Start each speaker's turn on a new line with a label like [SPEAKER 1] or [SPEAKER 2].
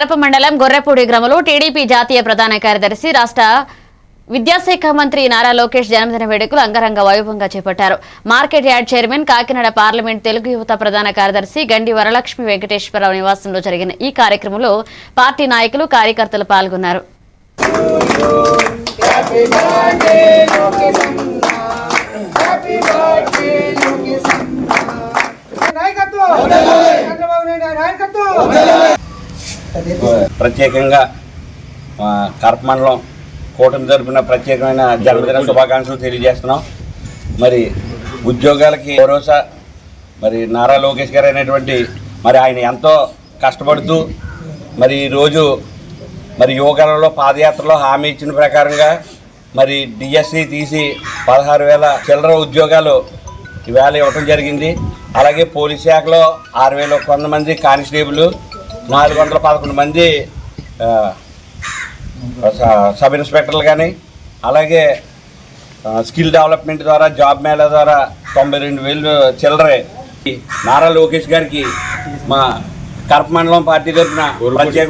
[SPEAKER 1] కడప మండలం గొర్రెపూడి గ్రామంలో టీడీపీ జాతీయ ప్రధాన కార్యదర్శి రాష్ట్ర విద్యాశాఖ మంత్రి నారా లోకేష్ జన్మదిన వేడుకలు అంగరంగ వైభవంగా చేపట్టారు. Market yard chairman Kakinada parliament Telugu Yuvatha ప్రధాన కార్యదర్శి గండి వరలక్ష్మి వెంకటేశ్వరరావు నివాసంలో జరిగిన ఈ కార్యక్రమంలో పార్టీ నాయకులు కార్యకర్తలు పాల్గొన్నారు.
[SPEAKER 2] నాయకత్వం!
[SPEAKER 3] ప్రత్యేకంగా ఆ, కరప మండలం కూటమి తరపున ప్రత్యేకమైన జన్మదిన శుభాకాంక్షలు తెలియజేస్తున్నాం. మరి ఉద్యోగాలకి భరోసా మరి నారా లోకేష్ గారు అయినటువంటి మరి ఆయన ఎంతో కష్టపడుతూ మరి ఈరోజు మరి యువకాలంలో పాదయాత్రలో హామీ ఇచ్చిన ప్రకారంగా మరి డిఎస్సి తీసి పదహారు వేల చిల్లర ఉద్యోగాలు ఈవేళ ఇవ్వటం జరిగింది. అలాగే పోలీస్ శాఖలో ఆరు వేల ఒక వంద మంది కానిస్టేబుల్ నాలుగు వందల పదకొండు మంది సబ్ ఇన్స్పెక్టర్లు కానీ అలాగే స్కిల్ డెవలప్మెంట్ ద్వారా జాబ్ మేళా ద్వారా తొంభై రెండు వేలు చిల్లరే. నారా లోకేష్ గారికి మా కరప మండలం పార్టీ తరఫున ప్రత్యేకమైన